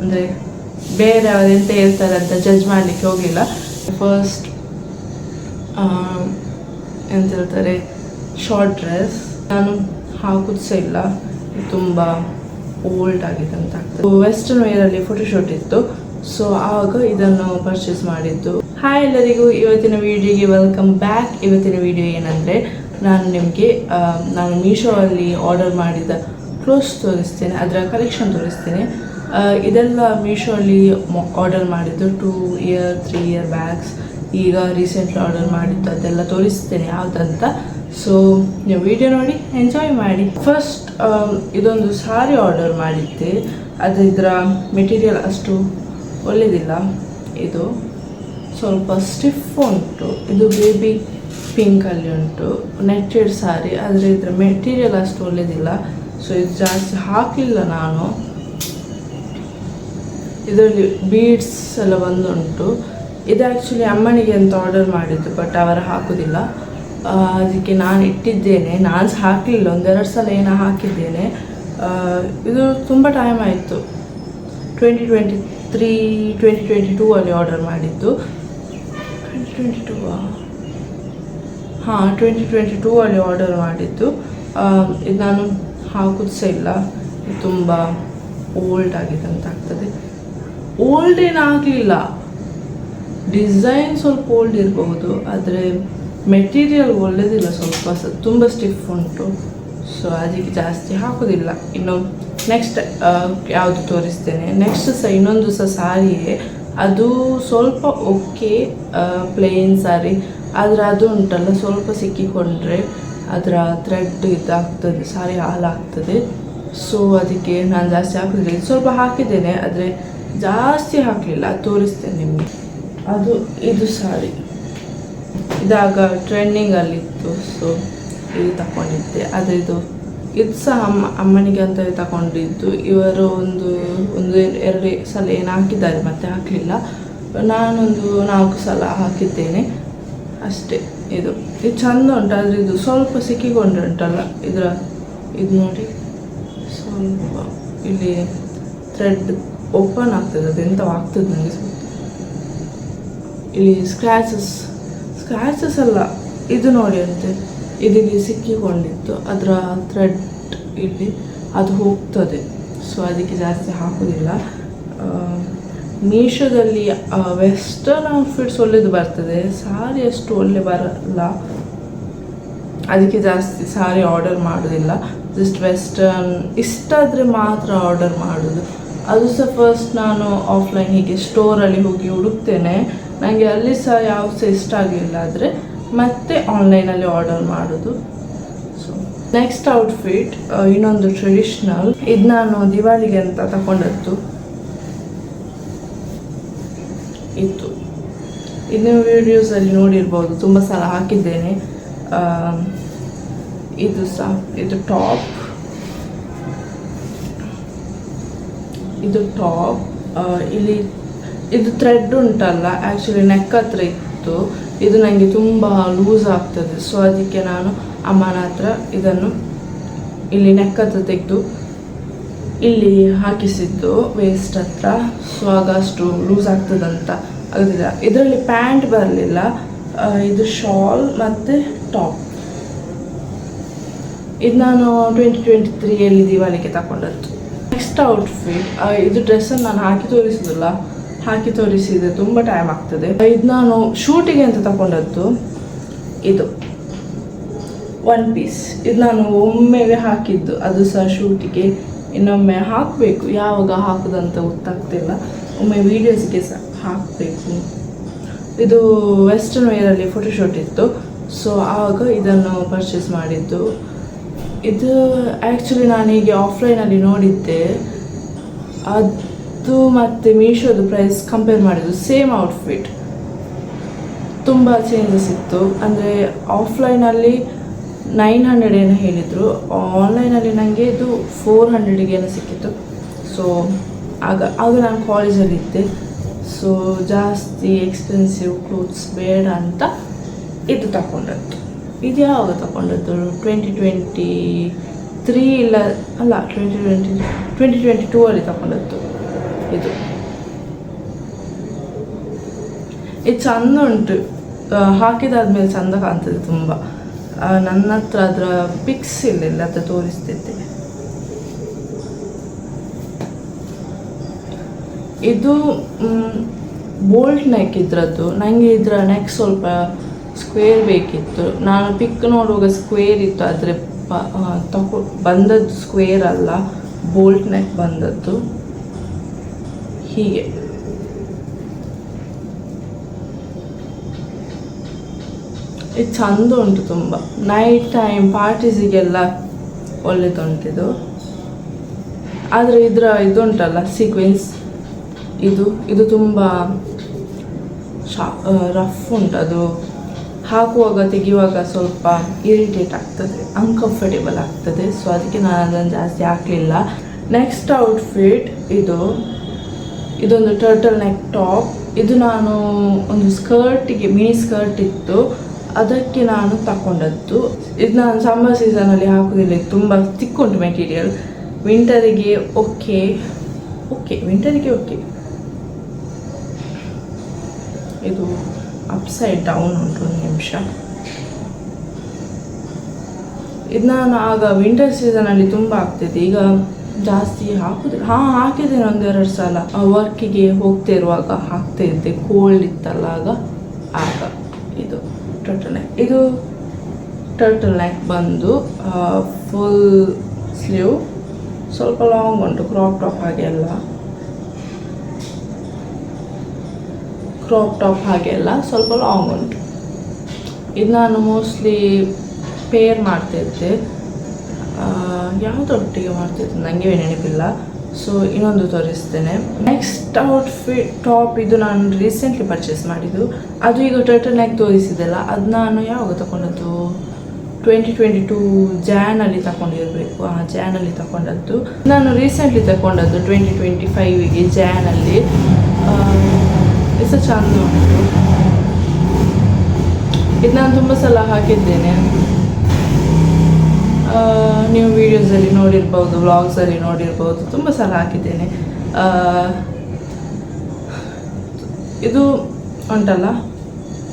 ಅಂದರೆ ಬೇರೆ ಅವ್ರು ಎಂತ ಹೇಳ್ತಾರೆ ಅಂತ ಜಡ್ಜ್ ಮಾಡಲಿಕ್ಕೆ ಹೋಗಿಲ್ಲ ಫಸ್ಟ್ ಎಂತ ಹೇಳ್ತಾರೆ ಶಾರ್ಟ್ ಡ್ರೆಸ್ ನಾನು ಹಾಕುದು ಇಲ್ಲ. ತುಂಬ ಓಲ್ಡ್ ಆಗಿದೆ ಅಂತ ಆಗ್ತದೆ. ವೆಸ್ಟರ್ನ್ ವೇರಲ್ಲಿ ಫೋಟೋಶೂಟ್ ಇತ್ತು. ಸೊ ಆವಾಗ ಇದನ್ನು ಪರ್ಚೇಸ್ ಮಾಡಿದ್ದು. ಹಾಯ್ ಎಲ್ಲರಿಗೂ, ಇವತ್ತಿನ ವಿಡಿಯೋಗೆ ವೆಲ್ಕಮ್ ಬ್ಯಾಕ್ ಇವತ್ತಿನ ವಿಡಿಯೋ ಏನಂದರೆ, ನಾನು ನಿಮಗೆ ನಾನು ಮೀಶೋ ಅಲ್ಲಿ ಆರ್ಡರ್ ಮಾಡಿದ ಕ್ಲೋತ್ಸ್ ತೋರಿಸ್ತೇನೆ. ಅದರ ಕಲೆಕ್ಷನ್ ತೋರಿಸ್ತೇನೆ. ಇದೆಲ್ಲ ಮೀಶೋಲ್ಲಿ ಆರ್ಡರ್ ಮಾಡಿದ್ದು two year three year bags ಈಗ ರೀಸೆಂಟ್ಲಿ ಆರ್ಡರ್ ಮಾಡಿದ್ದು ಅದೆಲ್ಲ ತೋರಿಸ್ತೇನೆ, ಯಾವುದಂತ. ಸೊ ನೀವು ವಿಡಿಯೋ ನೋಡಿ ಎಂಜಾಯ್ ಮಾಡಿ. ಫಸ್ಟ್ ಇದೊಂದು ಸಾರಿ ಆರ್ಡರ್ ಮಾಡಿದ್ದೆ. ಅದು ಇದರ ಮೆಟೀರಿಯಲ್ ಅಷ್ಟು ಒಳ್ಳೆಯದಿಲ್ಲ ಇದು ಸ್ವಲ್ಪ ಸ್ಟಿಫ್ ಉಂಟು. ಇದು ಬೇಬಿ ಪಿಂಕಲ್ಲಿ ಉಂಟು. ನೆಟ್ಟೆಡ್ ಸಾರಿ ಆದರೆ ಇದರ ಮೆಟೀರಿಯಲ್ ಅಷ್ಟು ಒಳ್ಳೆಯದಿಲ್ಲ ಸೊ ಇದು ಜಾಸ್ತಿ ಹಾಕಲಿಲ್ಲ ನಾನು. ಇದರಲ್ಲಿ ಬೀಡ್ಸ್ ಎಲ್ಲ ಬಂದುಂಟು. ಇದು ಆ್ಯಕ್ಚುಲಿ ಅಮ್ಮನಿಗೆ ಅಂತ ಆರ್ಡರ್ ಮಾಡಿದ್ದು ಬಟ್ ಅವರು ಹಾಕೋದಿಲ್ಲ. ಅದಕ್ಕೆ ನಾನು ಇಟ್ಟಿದ್ದೇನೆ. ನಾನು ಸಹ ಹಾಕಲಿಲ್ಲ, ಒಂದೆರಡು ಸಲ ಏನೋ ಹಾಕಿದ್ದೇನೆ. ಇದು ತುಂಬ ಟೈಮ್ ಆಯಿತು. Twenty twenty three twenty twenty two ಅಲ್ಲಿ ಆರ್ಡರ್ ಮಾಡಿದ್ದು. ಟ್ವೆಂಟಿ ಟ್ವೆಂಟಿ ಟೂ ಹಾಂ ಟ್ವೆಂಟಿ ಟ್ವೆಂಟಿ ಟೂ ಅಲ್ಲಿ ಆರ್ಡರ್ ಮಾಡಿದ್ದು. ಇದು ನಾನು ಹಾಕೋದು ಸಹ ಇಲ್ಲ ತುಂಬ ಓಲ್ಡ್ ಆಗಿದೆ ಅಂತ ಆಗ್ತದೆ ಓಲ್ಡ್ ಏನಾಗಲಿಲ್ಲ ಡಿಸೈನ್ ಸ್ವಲ್ಪ ಓಲ್ಡ್ ಇರಬಹುದು, ಆದರೆ ಮೆಟೀರಿಯಲ್ ಒಳ್ಳೆಯದಿಲ್ಲ ಸ್ವಲ್ಪ ತುಂಬ ಸ್ಟಿಫ್ ಉಂಟು. ಸೊ ಅದಕ್ಕೆ ಜಾಸ್ತಿ ಹಾಕೋದಿಲ್ಲ. ಇನ್ನು ನೆಕ್ಸ್ಟ್ ಯಾವುದು ತೋರಿಸ್ತೇನೆ. ನೆಕ್ಸ್ಟ್ ಸಹ ಇನ್ನೊಂದು ಸಹ ಸಾರಿಯೇ. ಅದು ಸ್ವಲ್ಪ ಓಕೆ ಪ್ಲೇನ್ ಸಾರಿ. ಆದರೆ ಅದು ಉಂಟಲ್ಲ, ಸ್ವಲ್ಪ ಸಿಕ್ಕಿಕೊಂಡ್ರೆ ಅದರ ಥ್ರೆಡ್ ಇದಾಗ್ತದೆ, ಸಾರಿ ಹಾಳಾಗ್ತದೆ. ಸೊ ಅದಕ್ಕೆ ನಾನು ಜಾಸ್ತಿ ಹಾಕೋದಿಲ್ಲ. ಸ್ವಲ್ಪ ಹಾಕಿದ್ದೇನೆ, ಆದರೆ ಜಾಸ್ತಿ ಹಾಕಲಿಲ್ಲ ತೋರಿಸ್ತೇನೆ ನಿಮಗೆ. ಅದು, ಇದು ಸಾರಿ ಇದಾಗ ಟ್ರೆಂಡಿಂಗಲ್ಲಿತ್ತು ಸೊ ಇದು ತಗೊಂಡಿದ್ದೆ ಅದು ಇದು ಇದು ಸಹ ಅಮ್ಮ, ಅಮ್ಮನಿಗೆ ಅಂತ ತಗೊಂಡಿದ್ದು ಇವರು ಒಂದು ಒಂದು ಎರಡು ಸಲ ಏನು ಹಾಕಿದ್ದಾರೆ ಮತ್ತೆ ಹಾಕಲಿಲ್ಲ. ನಾನೊಂದು ನಾಲ್ಕು ಸಲ ಹಾಕಿದ್ದೇನೆ. ಅಷ್ಟೇ, ಇದು. ಇದು ಚೆಂದ ಉಂಟು, ಆದರೆ ಇದು ಸ್ವಲ್ಪ ಸಿಕ್ಕಿಕೊಂಡು ಉಂಟಲ್ಲ, ಇದರ, ಇದು ನೋಡಿ. ಸ್ವಲ್ಪ ಇಲ್ಲಿ ಥ್ರೆಡ್ ಓಪನ್ ಆಗ್ತದೆ ಅದು ಎಂತ ಆಗ್ತದೆ ನನಗೆ ಇಲ್ಲಿ ಸ್ಕ್ರ್ಯಾಚಸ್ ಸ್ಕ್ರ್ಯಾಚಸ್ ಅಲ್ಲ, ಇದು ನೋಡಿ ಅಂತೆ. ಇದಿಲ್ಲಿ ಸಿಕ್ಕಿಕೊಂಡಿತ್ತು, ಅದರ ಥ್ರೆಡ್ ಇಲ್ಲಿ, ಅದು ಹೋಗ್ತದೆ. ಸೊ ಅದಕ್ಕೆ ಜಾಸ್ತಿ ಹಾಕೋದಿಲ್ಲ. ಮೀಶೋದಲ್ಲಿ ವೆಸ್ಟರ್ನ್ ಔಟ್ಫಿಟ್ಸ್ ಒಳ್ಳೇದು ಬರ್ತದೆ. ಸಾರಿ ಅಷ್ಟು ಒಳ್ಳೆ ಬರಲ್ಲ. ಅದಕ್ಕೆ ಜಾಸ್ತಿ ಸಾರಿ ಆರ್ಡರ್ ಮಾಡೋದಿಲ್ಲ. ಜಸ್ಟ್ ವೆಸ್ಟರ್ನ್ ಇಷ್ಟ ಆದರೆ ಮಾತ್ರ ಆರ್ಡರ್ ಮಾಡೋದು. ಅದು ಸಹ ಫಸ್ಟ್ ನಾನು ಆಫ್ಲೈನ್ ಹೀಗೆ ಸ್ಟೋರಲ್ಲಿ ಹೋಗಿ ಹುಡುಕ್ತೇನೆ. ನನಗೆ ಅಲ್ಲಿ ಸಹ ಯಾವ ಸಹ ಇಷ್ಟ ಆಗಲಿಲ್ಲ ಆದರೆ ಮತ್ತೆ ಆನ್ಲೈನಲ್ಲಿ ಆರ್ಡರ್ ಮಾಡೋದು. ಸೊ ನೆಕ್ಸ್ಟ್ ಔಟ್ಫಿಟ್ ಇನ್ನೊಂದು ಟ್ರೆಡಿಷ್ನಲ್ ಇದು ನಾನು ದಿವಾಳಿಗೆ ಅಂತ ತಗೊಂಡದ್ದು ಇತ್ತು. ಇನ್ನು ವಿಡಿಯೋಸಲ್ಲಿ ನೋಡಿರ್ಬೋದು, ತುಂಬ ಸಲ ಹಾಕಿದ್ದೇನೆ. ಇದು ಸಹ, ಇದು ಟಾಪ್ ಇದು ಟಾಪ್ ಇಲ್ಲಿ ಇದು ಥ್ರೆಡ್ ಉಂಟಲ್ಲ ಆ್ಯಕ್ಚುಲಿ ನೆಕ್ ಹತ್ರ ಇತ್ತು. ಇದು ನನಗೆ ತುಂಬ ಲೂಸ್ ಆಗ್ತದೆ. ಸೊ ಅದಕ್ಕೆ ನಾನು ಅಮ್ಮನ ಹತ್ರ ಇದನ್ನು ಇಲ್ಲಿ ನೆಕ್ ಹತ್ರ ತೆಗೆದು ಇಲ್ಲಿ ಹಾಕಿಸಿದ್ದು ವೇಸ್ಟ್ ಹತ್ರ. ಸೊ ಆಗ ಅಷ್ಟು ಲೂಸ್ ಆಗ್ತದಂತ ಆಗೋದಿಲ್ಲ ಇದರಲ್ಲಿ ಪ್ಯಾಂಟ್ ಬರಲಿಲ್ಲ. ಇದು ಶಾಲ್ ಮತ್ತು ಟಾಪ್ ಇದು ನಾನು ಟ್ವೆಂಟಿ ಟ್ವೆಂಟಿ ತ್ರೀಯಲ್ಲಿ ದಿವಾಲಿಗೆ ತಗೊಂಡದ್ದು ನೆಕ್ಸ್ಟ್ ಔಟ್ಫಿಟ್ ಇದು ಡ್ರೆಸ್ಸನ್ನು ನಾನು ಹಾಕಿ ತೋರಿಸಿದಿಲ್ಲ. ಹಾಕಿ ತೋರಿಸಿದ್ರೆ ತುಂಬ ಟೈಮ್ ಆಗ್ತದೆ. ಇದು ನಾನು ಶೂಟಿಗೆ ಅಂತ ತಗೊಂಡದ್ದು ಇದು. ಒನ್ ಪೀಸ್ ಇದು ನಾನು ಒಮ್ಮೆಗೆ ಹಾಕಿದ್ದು. ಅದು ಸಹ ಶೂಟಿಗೆ ಇನ್ನೊಮ್ಮೆ ಹಾಕಬೇಕು. ಯಾವಾಗ ಹಾಕೋದಂತ ಗೊತ್ತಾಗ್ತಿಲ್ಲ. ಒಮ್ಮೆ ವೀಡಿಯೋಸ್ಗೆ ಸಹ ಹಾಕಬೇಕು. ಇದು ವೆಸ್ಟರ್ನ್ ವೇರಲ್ಲಿ ಫೋಟೋಶೂಟ್ ಇತ್ತು. ಸೊ ಆವಾಗ ಇದನ್ನು ಪರ್ಚೇಸ್ ಮಾಡಿದ್ದು. ಇದು ಆ್ಯಕ್ಚುಲಿ ನಾನು ಹೀಗೆ ಆಫ್ಲೈನಲ್ಲಿ ನೋಡಿದ್ದೆ. ಅದು ಮತ್ತು ಮೀಶೋದು ಪ್ರೈಸ್ ಕಂಪೇರ್ ಮಾಡಿದ್ದು ಸೇಮ್ ಔಟ್ಫಿಟ್ ತುಂಬ ಚೇಂಜಸ್ ಇತ್ತು. ಅಂದರೆ ಆಫ್ಲೈನಲ್ಲಿ ನೈನ್ ಹಂಡ್ರೆಡ್ ಏನೋ ಹೇಳಿದರು. ಆನ್ಲೈನಲ್ಲಿ ನನಗೆ ಇದು ಫೋರ್ ಹಂಡ್ರೆಡಿಗೆ ಏನೋ ಸಿಕ್ಕಿತ್ತು. ಸೊ ಆಗ ಆಗ ನಾನು ಕಾಲೇಜಲ್ಲಿದ್ದೆ ಸೊ ಜಾಸ್ತಿ ಎಕ್ಸ್ಪೆನ್ಸಿವ್ ಕ್ಲೋತ್ಸ್ ಬೇಡ ಅಂತ ಇದು ತಗೊಂಡದ್ದು ಇದು ಯಾವಾಗ ತಗೊಂಡದ್ದು? ಟ್ವೆಂಟಿ ಟ್ವೆಂಟಿ ತ್ರೀ ಇಲ್ಲ, ಅಲ್ಲ twenty twenty twenty twenty two ಅಲ್ಲಿ ತಗೊಂಡದ್ದು ಇದು. ಇದು ಚಂದ ಉಂಟು ಹಾಕಿದಾದ್ಮೇಲೆ ಚಂದ ಕಾಣ್ತದೆ ತುಂಬ. ನನ್ನ ಹತ್ರ ಅದರ ಪಿಕ್ಸ್ ಇಲ್ಲ ಅದು ತೋರಿಸ್ತಿದ್ದೆ. ಇದು ಬೋಲ್ಟ್ ನೆಕ್ ಇದ್ರದ್ದು ನನಗೆ ಇದರ ನೆಕ್ ಸ್ವಲ್ಪ ಸ್ಕ್ವೇರ್ ಬೇಕಿತ್ತು. ನಾನು ಪಿಕ್ ನೋಡುವಾಗ ಸ್ಕ್ವೇರ್ ಇತ್ತು, ಆದರೆ ತಗೊ ಬಂದದ್ದು ಸ್ಕ್ವೇರ್ ಅಲ್ಲ ಬೋಲ್ಟ್ ನೆಕ್ ಬಂದದ್ದು. ಹೀಗೆ. ಇದು ಚಂದ ಉಂಟು ತುಂಬ. ನೈಟ್ ಟೈಮ್ ಪಾರ್ಟೀಸಿಗೆಲ್ಲ ಒಳ್ಳೆದುಂಟಿದು. ಆದರೆ ಇದರ ಇದುಂಟಲ್ಲ ಸೀಕ್ವೆನ್ಸ್ ಇದು ಇದು ತುಂಬ, ಶಾ ರಫ್ ಉಂಟು. ಅದು ಹಾಕುವಾಗ ತೆಗೆಯುವಾಗ ಸ್ವಲ್ಪ ಇರಿಟೇಟ್ ಆಗ್ತದೆ ಅನ್ಕಂಫರ್ಟೇಬಲ್ ಆಗ್ತದೆ. ಸೊ ಅದಕ್ಕೆ ನಾನು ಅದನ್ನು ಜಾಸ್ತಿ ಹಾಕಲಿಲ್ಲ. ನೆಕ್ಸ್ಟ್ ಔಟ್ಫಿಟ್ ಇದು, ಇದೊಂದು ಟರ್ಟಲ್ ನೆಕ್ ಟಾಪ್ ಇದು ನಾನು ಒಂದು ಸ್ಕರ್ಟಿಗೆ ಮಿನಿ ಸ್ಕರ್ಟ್ ಇತ್ತು. ಅದಕ್ಕೆ ನಾನು ತಗೊಂಡದ್ದು ಇದು ನಾನು ಸಮ್ಮರ್ ಸೀಸನಲ್ಲಿ ಹಾಕೋದಿಲ್ಲ ತುಂಬ ತಿಕ್ಕುಂಟು ಮೆಟೀರಿಯಲ್ ವಿಂಟರಿಗೆ ಓಕೆ ಓಕೆ ವಿಂಟರಿಗೆ ಓಕೆ ಇದು ಅಪ್ಸೈಡ್ ಡೌನ್ ಉಂಟು ಒಂದು ನಿಮಿಷ. ಇದನ್ನ ನಾನು ಆಗ ವಿಂಟರ್ ಸೀಸನಲ್ಲಿ ತುಂಬ ಆಗ್ತಿದೆ ಈಗ ಜಾಸ್ತಿ ಹಾಕುದು ಹಾಂ, ಹಾಕಿದ್ದೇನೆ ಒಂದೆರಡು ಸಲ. ವರ್ಕಿಗೆ ಹೋಗ್ತಾ ಇರುವಾಗ ಹಾಕ್ತಾ ಇದ್ದೆ. ಕೋಲ್ಡ್ ಇತ್ತಲ್ಲ ಆಗ. ಆಗ ಇದು ಟರ್ಟಲ್ ನೆಕ್ ಇದು ಟರ್ಟಲ್ ನೆಕ್ ಬಂದು ಫುಲ್ ಸ್ಲೀವ್ ಸ್ವಲ್ಪ ಲಾಂಗ್ ಉಂಟು ಕ್ರಾಪ್ ಟಾಪ್ ಹಾಗೆ ಕ್ರಾಪ್ ಟಾಪ್ ಹಾಗೆ ಎಲ್ಲ ಸ್ವಲ್ಪ ಲಾಂಗ್ ಉಂಟು. ಇದು ನಾನು ಮೋಸ್ಟ್ಲಿ ಪೇರ್ ಮಾಡ್ತಿದ್ದೆ ಯಾವುದೊಟ್ಟಿಗೆ ಮಾಡ್ತಿದ್ದೆ ನನಗೆ ನೆನಪಿಲ್ಲ. ಸೊ ಇನ್ನೊಂದು ತೋರಿಸ್ತೇನೆ. ನೆಕ್ಸ್ಟ್ ಔಟ್ ಫಿಟ್ ಟಾಪ್ ಇದು ನಾನು ರೀಸೆಂಟ್ಲಿ ಪರ್ಚೇಸ್ ಮಾಡಿದ್ದು. ಅದು ಈಗ ಟರ್ಟಲ್ ನೆಕ್ ತೋರಿಸಿದೆಲ್ಲ. ಅದು ನಾನು ಯಾವಾಗ ತಗೊಂಡದ್ದು ಟ್ವೆಂಟಿ ಟ್ವೆಂಟಿ ಟೂ ಜ್ಯಾನಲ್ಲಿ ತಗೊಂಡಿರಬೇಕು ಆ ಜ್ಯಾನಲ್ಲಿ ತಗೊಂಡದ್ದು ನಾನು ರೀಸೆಂಟ್ಲಿ ತಗೊಂಡದ್ದು ಟ್ವೆಂಟಿ ಟ್ವೆಂಟಿ ಫೈವಿಗೆ ಜಾನಲ್ಲಿ ಇದು ಚೆಂದ ಉಂಟು ಇದು ನಾನು ತುಂಬ ಸಲ ಹಾಕಿದ್ದೇನೆ ನೀವು ವೀಡಿಯೋಸಲ್ಲಿ ನೋಡಿರ್ಬೋದು ವ್ಲಾಗ್ಸಲ್ಲಿ ನೋಡಿರ್ಬೋದು ತುಂಬ ಸಲ ಹಾಕಿದ್ದೇನೆ ಇದು ಉಂಟಲ್ಲ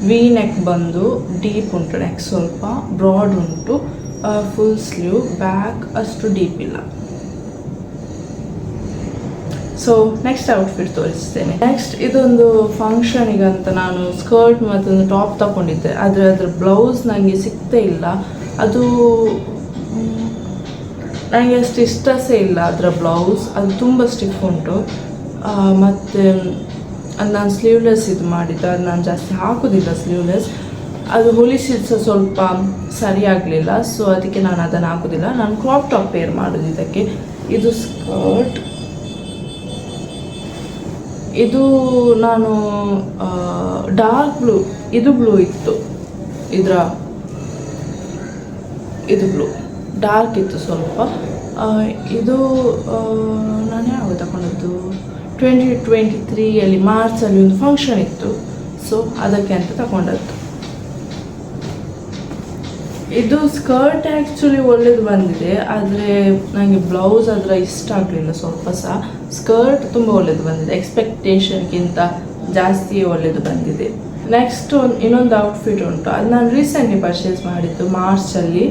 ವಿ ನೆಕ್ ಬಂದು ಡೀಪ್ ಉಂಟು ನೆಕ್ ಸ್ವಲ್ಪ ಬ್ರಾಡ್ ಉಂಟು ಫುಲ್ ಸ್ಲೀವ್ ಬ್ಯಾಕ್ ಅಷ್ಟು ಡೀಪ್ ಇಲ್ಲ ಸೊ ನೆಕ್ಸ್ಟ್ ಔಟ್ಫಿಟ್ ತೋರಿಸ್ತೇನೆ. ನೆಕ್ಸ್ಟ್ ಇದೊಂದು ಫಂಕ್ಷನಿಗಂತ ನಾನು ಸ್ಕರ್ಟ್ ಮತ್ತೊಂದು ಟಾಪ್ ತಗೊಂಡಿದ್ದೆ. ಆದರೆ ಅದರ ಬ್ಲೌಸ್ ನನಗೆ ಸಿಗ್ತಾ ಇಲ್ಲ. ಅದು ನನಗೆ ಅಷ್ಟು ಇಷ್ಟ ಸಹ ಇಲ್ಲ ಅದರ ಬ್ಲೌಸ್ ಅದು ತುಂಬ ಸ್ಟಿಫ್ ಉಂಟು. ಮತ್ತು, ಅದು ನಾನು ಸ್ಲೀವ್ಲೆಸ್ ಇದು ಮಾಡಿದ್ದೆ. ಅದು ನಾನು ಜಾಸ್ತಿ ಹಾಕೋದಿಲ್ಲ ಸ್ಲೀವ್ಲೆಸ್ ಅದು ಹೊಲಿಸಿದ್ದು ಸಹ ಸ್ವಲ್ಪ ಸರಿಯಾಗಲಿಲ್ಲ. ಸೊ ಅದಕ್ಕೆ ನಾನು ಅದನ್ನು ಹಾಕೋದಿಲ್ಲ. ನಾನು ಕ್ರಾಪ್ ಟಾಪ್ ಪೇರ್ ಮಾಡೋದು ಇದಕ್ಕೆ. ಇದು ಸ್ಕರ್ಟ್ ಇದು ನಾನು ಡಾರ್ಕ್ ಬ್ಲೂ ಇದು ಬ್ಲೂ ಇತ್ತು. ಇದರ, ಇದು ಬ್ಲೂ ಡಾರ್ಕ್ ಇತ್ತು ಸ್ವಲ್ಪ. ಇದು ನಾನು ಯಾವಾಗ ತಗೊಂಡದ್ದು ಟ್ವೆಂಟಿ ಟ್ವೆಂಟಿ ತ್ರೀಯಲ್ಲಿ ಮಾರ್ಚಲ್ಲಿ ಒಂದು ಫಂಕ್ಷನ್ ಇತ್ತು. ಸೊ ಅದಕ್ಕೆ ಅಂತ ತಗೊಂಡದ್ದು ಇದು ಸ್ಕರ್ಟ್ ಆ್ಯಕ್ಚುಲಿ ಒಳ್ಳೇದು ಬಂದಿದೆ, ಆದರೆ ನನಗೆ ಬ್ಲೌಸ್ ಅದರ ಇಷ್ಟ ಆಗಲಿಲ್ಲ ಸ್ವಲ್ಪ ಸಹ ಸ್ಕರ್ಟ್ ತುಂಬ ಒಳ್ಳೇದು ಬಂದಿದೆ ಎಕ್ಸ್ಪೆಕ್ಟೇಷನ್ಗಿಂತ ಜಾಸ್ತಿ ಒಳ್ಳೇದು ಬಂದಿದೆ. ನೆಕ್ಸ್ಟ್ ಒಂದು ಇನ್ನೊಂದು ಔಟ್ಫಿಟ್ ಉಂಟು. ಅದು ನಾನು ರೀಸೆಂಟ್ಲಿ ಪರ್ಚೇಸ್ ಮಾಡಿದ್ದು, ಮಾರ್ಚಲ್ಲಿ.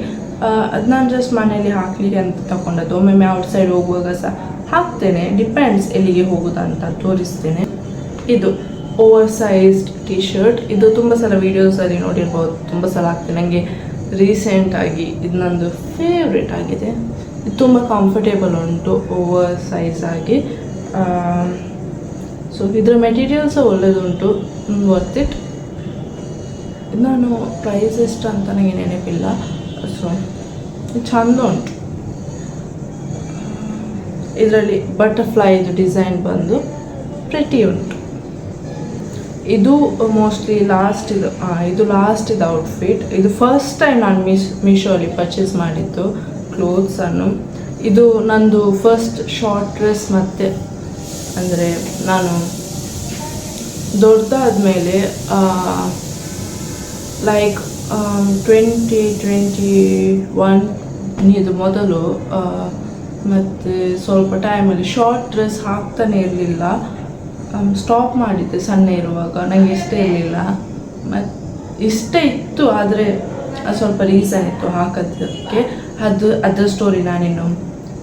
ಅದು ನಾನು ಜಸ್ಟ್ ಮನೆಯಲ್ಲಿ ಹಾಕಲಿಕ್ಕೆ ಅಂತ ತಗೊಂಡದ್ದು ಒಮ್ಮೊಮ್ಮೆ ಔಟ್ಸೈಡ್ ಹೋಗುವಾಗ ಸಹ ಹಾಕ್ತೇನೆ. ಡಿಪೆಂಡ್ಸ್ ಎಲ್ಲಿಗೆ ಹೋಗೋದಂತ ತೋರಿಸ್ತೇನೆ. ಇದು ಓವರ್ ಸೈಜ್ಡ್ ಟಿ ಶರ್ಟ್ ಇದು ತುಂಬ ಸಲ ವೀಡಿಯೋಸಲ್ಲಿ ನೋಡಿರ್ಬೋದು, ತುಂಬ ಸಲ ಹಾಕ್ತೇನೆ. ನನಗೆ ರೀಸೆಂಟಾಗಿ ಇದು ನಂದು ಫೇವ್ರೇಟ್ ಆಗಿದೆ. ಇದು ತುಂಬ ಕಂಫರ್ಟೇಬಲ್ ಉಂಟು ಓವರ್ ಸೈಜ್ ಆಗಿ. ಸೊ ಇದರ ಮೆಟೀರಿಯಲ್ ಸಹ ಒಳ್ಳೆಯದುಂಟು ವರ್ತ್ ಇಟ್ ನಾನು ಪ್ರೈಸ್ ಎಷ್ಟು ಅಂತ ನನಗೆ ನೆನಪಿಲ್ಲ. ಸೊ ಇದು ಚಂದ ಉಂಟು. ಇದರಲ್ಲಿ ಬಟರ್ಫ್ಲೈದು ಡಿಸೈನ್ ಬಂದು ಪ್ರೆಟಿ ಉಂಟು. ಇದು ಮೋಸ್ಟ್ಲಿ ಲಾಸ್ಟ್ ಇದು ಇದು ಲಾಸ್ಟ್ ಇದು ಔಟ್ಫಿಟ್ ಇದು ಫಸ್ಟ್ ಟೈಮ್ ನಾನು ಮೀಶ್ ಮೀಶೋಲಿ ಪರ್ಚೇಸ್ ಮಾಡಿದ್ದು ಕ್ಲೋತ್ಸನ್ನು ಇದು ನಂದು ಫಸ್ಟ್ ಶಾರ್ಟ್ ಡ್ರೆಸ್ ಮತ್ತು, ಅಂದರೆ ನಾನು ದೊಡ್ಡದಾದ ಮೇಲೆ ಲೈಕ್ ಟ್ವೆಂಟಿ ಟ್ವೆಂಟಿ ಒನ್ ಇದು ಮೊದಲು ಮತ್ತು ಸ್ವಲ್ಪ ಟೈಮಲ್ಲಿ ಶಾರ್ಟ್ ಡ್ರೆಸ್ ಹಾಕ್ತಾನೆ ಇರಲಿಲ್ಲ. ಸ್ಟಾಪ್ ಮಾಡಿದ್ದೆ ಸಣ್ಣ ಇರುವಾಗ. ನನಗೆ ಇಷ್ಟ ಇರಲಿಲ್ಲ. ಮತ್ತು ಇಷ್ಟ ಇತ್ತು, ಆದರೆ ಅದು ಸ್ವಲ್ಪ ರೀಸನ್ ಇತ್ತು ಹಾಕೋದಕ್ಕೆ. ಅದು, ಅದರ ಸ್ಟೋರಿ ನಾನಿನ್ನು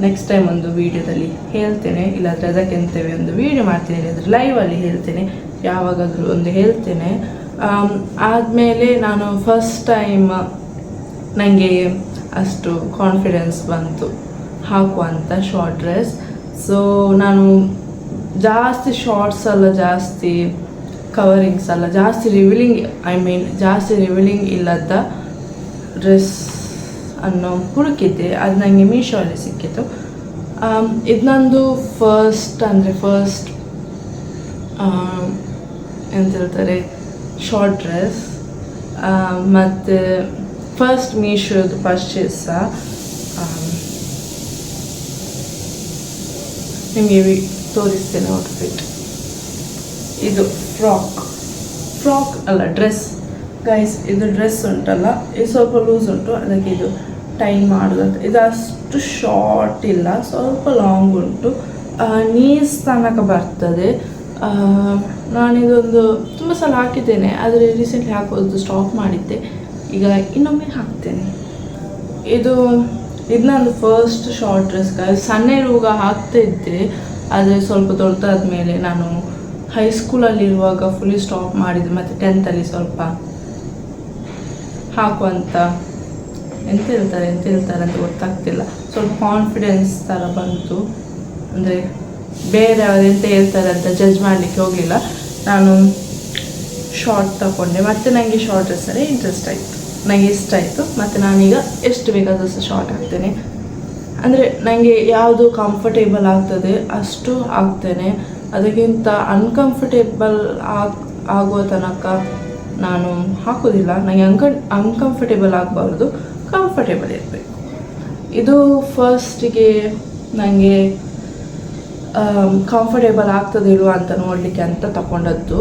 ನೆಕ್ಸ್ಟ್ ಟೈಮ್ ಒಂದು ವೀಡಿಯೋದಲ್ಲಿ ಹೇಳ್ತೇನೆ. ಇಲ್ಲಾಂದರೆ ಅದಕ್ಕೆ ಅಂತೇವೆ ಒಂದು ವೀಡಿಯೋ ಮಾಡ್ತೀನಿ, ಇಲ್ಲಾದರೆ ಲೈವಲ್ಲಿ ಹೇಳ್ತೇನೆ. ಯಾವಾಗಾದರೂ ಒಂದು ಹೇಳ್ತೇನೆ. ಆದಮೇಲೆ ನಾನು ಫಸ್ಟ್ ಟೈಮ್ ನನಗೆ ಅಷ್ಟು ಕಾನ್ಫಿಡೆನ್ಸ್ ಬಂತು. ಹಾಕುವಂಥ ಶಾರ್ಟ್ ಡ್ರೆಸ್ ಸೊ ನಾನು ಜಾಸ್ತಿ ಶಾರ್ಟ್ಸ್ ಅಲ್ಲ, ಜಾಸ್ತಿ ಕವರಿಂಗ್ಸ್ ಅಲ್ಲ, ಜಾಸ್ತಿ ರಿವೀಲಿಂಗ್ ಐ ಮೀನ್ ಜಾಸ್ತಿ ರಿವೀಲಿಂಗ್ ಇಲ್ಲದ ಡ್ರೆಸ್ ಅನ್ನು ಹುಡುಕಿದ್ದೆ. ಅದು ನನಗೆ ಮೀಶೋಲ್ಲಿ ಸಿಕ್ಕಿತು ಇದು ನಂದು ಫಸ್ಟ್ ಅಂದರೆ ಫಸ್ಟ್ ಎಂತ ಹೇಳ್ತಾರೆ ಶಾರ್ಟ್ ಡ್ರೆಸ್ ಮತ್ತು ಫಸ್ಟ್ ಮೀಶೋದು ಪರ್ಚೇಸ್ ಸಹ ನಿಮಗೆ ತೋರಿಸ್ತೇನೆ ಔಟ್ಫಿಟ್ ಇದು ಫ್ರಾಕ್ ಫ್ರಾಕ್ ಅಲ್ಲ ಡ್ರೆಸ್ ಗೈಸ್ ಇದು ಡ್ರೆಸ್ ಉಂಟಲ್ಲ, ಇದು ಸ್ವಲ್ಪ ಲೂಸ್ ಉಂಟು, ಅದಕ್ಕೆ ಇದು ಟೈ ಮಾಡೋದಂತ ಇದು ಅಷ್ಟು ಶಾರ್ಟ್ ಇಲ್ಲ, ಸ್ವಲ್ಪ ಲಾಂಗ್ ಉಂಟು. ನೀಸ್ ತನಕ ಬರ್ತದೆ. ನಾನಿದೊಂದು ತುಂಬ ಸಲ ಹಾಕಿದ್ದೇನೆ, ಆದರೆ ರೀಸೆಂಟ್ಲಿ ಹಾಕೋದು ಸ್ಟಾಪ್ ಮಾಡಿದ್ದೆ. ಈಗ ಇನ್ನೊಮ್ಮೆ ಹಾಕ್ತೇನೆ. ಇದು ಇದು ನಂದು ಫಸ್ಟ್ ಶಾರ್ಟ್ ಡ್ರೆಸ್ ಸಣ್ಣ ಇರುವಾಗ ಹಾಕ್ತಾ ಇದ್ದೆ. ಆದರೆ ಸ್ವಲ್ಪ ದೊಡ್ಡದಾದ ಮೇಲೆ ನಾನು ಹೈಸ್ಕೂಲಲ್ಲಿರುವಾಗ ಫುಲ್ಲಿ ಸ್ಟಾಪ್ ಮಾಡಿದೆ ಮತ್ತು ಟೆಂತಲ್ಲಿ ಸ್ವಲ್ಪ ಹಾಕುವಂಥ ಎಂತ ಹೇಳ್ತಾರೆ ಎಂತ ಹೇಳ್ತಾರೆ ಅಂತ ಗೊತ್ತಾಗ್ತಿಲ್ಲ. ಸ್ವಲ್ಪ ಕಾನ್ಫಿಡೆನ್ಸ್ ಥರ ಬಂತು. ಅಂದರೆ ಬೇರೆ ಅವ್ರು ಎಂತ ಹೇಳ್ತಾರೆ ಅಂತ ಜಡ್ಜ್ ಮಾಡಲಿಕ್ಕೆ ಹೋಗಲಿಲ್ಲ ನಾನು ಶಾರ್ಟ್ ತಗೊಂಡೆ ಮತ್ತು ನನಗೆ ಶಾರ್ಟ್ ಡ್ರೆಸ್ಸಲ್ಲಿ ಇಂಟ್ರೆಸ್ಟ್ ಆಯಿತು. ನನಗೆ ಇಷ್ಟ ಆಯಿತು. ಮತ್ತು ನಾನೀಗ ಎಷ್ಟು ಬೇಕಾದಷ್ಟು ಶಾರ್ಟ್ ಹಾಕ್ತೇನೆ. ಅಂದರೆ ನನಗೆ ಯಾವುದು ಕಂಫರ್ಟೇಬಲ್ ಆಗ್ತದೆ ಅಷ್ಟು ಆಗ್ತೇನೆ. ಅದಕ್ಕಿಂತ ಅನ್ಕಂಫರ್ಟೇಬಲ್ ಆಗ್, ಆಗುವ ತನಕ ನಾನು ಹಾಕೋದಿಲ್ಲ ನನಗೆ ಅನ್ಕ ಅನ್ಕಂಫರ್ಟೇಬಲ್ ಆಗಬಾರ್ದು. ಕಂಫರ್ಟೇಬಲ್ ಇರಬೇಕು. ಇದು ಫಸ್ಟಿಗೆ ನನಗೆ ಕಂಫರ್ಟೇಬಲ್ ಆಗ್ತದೆ ಇಲ್ವಾ ಅಂತ ನೋಡಲಿಕ್ಕೆ ಅಂತ ತಗೊಂಡದ್ದು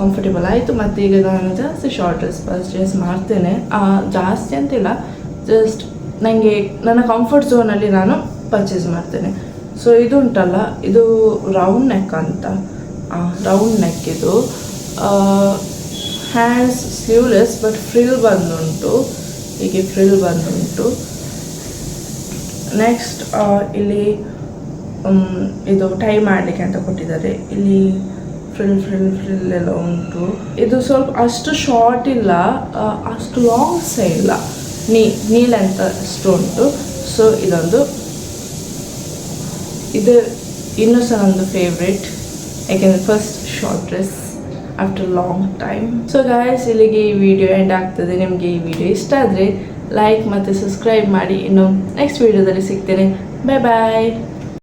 ಕಂಫರ್ಟೇಬಲ್ ಆಯಿತು. ಮತ್ತು ಈಗ ನಾನು ಜಾಸ್ತಿ ಶಾರ್ಟ್ ಡ್ರೆಸ್ ಪರ್ಚೇಸ್ ಮಾಡ್ತೇನೆ. ಜಾಸ್ತಿ ಅಂತಿಲ್ಲ. ಜಸ್ಟ್ ನನಗೆ ನನ್ನ ಕಂಫರ್ಟ್ ಝೋನಲ್ಲಿ ನಾನು ಪರ್ಚೇಸ್ ಮಾಡ್ತೇನೆ. ಸೊ ಇದು ಉಂಟಲ್ಲ ಇದು ರೌಂಡ್ ನೆಕ್ ಅಂತ. ರೌಂಡ್ ನೆಕ್ ಇದು ಹ್ಯಾಂಡ್ಸ್ ಸ್ಲೀವ್ಲೆಸ್ ಬಟ್ ಫ್ರಿಲ್ ಬಂದುಂಟು. ಹೀಗೆ ಫ್ರಿಲ್ ಬಂದುಂಟು. ನೆಕ್ಸ್ಟ್ ಇಲ್ಲಿ ಇದು ಟೈ ಮಾಡಲಿಕ್ಕೆ ಅಂತ ಕೊಟ್ಟಿದ್ದಾರೆ. ಇಲ್ಲಿ ಫ್ರಿಲ್ ಫ್ರಿಲ್ ಫ್ರಿಲ್ ಎಲ್ಲ ಉಂಟು. ಇದು ಸ್ವಲ್ಪ ಅಷ್ಟು ಶಾರ್ಟ್ ಇಲ್ಲ ಅಷ್ಟು ಲಾಂಗ್ ಸಹ ಇಲ್ಲ. ನೀ ನೀಲ್ ಅಂತ ಉಂಟು ಸೊ ಇದೊಂದು ಇದು ಇನ್ನೂ ಸಹ ನಂದು ಫೇವ್ರೆಟ್ ಯಾಕೆಂದರೆ first short dress after long time so guys ಇಲ್ಲಿಗೆ ಈ ವಿಡಿಯೋ ಎಂಡ್ ಆಗ್ತದೆ. ನಿಮಗೆ ಈ ವಿಡಿಯೋ ಇಷ್ಟ ಆದರೆ ಲೈಕ್ ಮತ್ತು ಸಬ್ಸ್ಕ್ರೈಬ್ ಮಾಡಿ. ಇನ್ನು ನೆಕ್ಸ್ಟ್ ವಿಡಿಯೋದಲ್ಲಿ ಸಿಗ್ತೇನೆ. ಬಾಯ್ ಬಾಯ್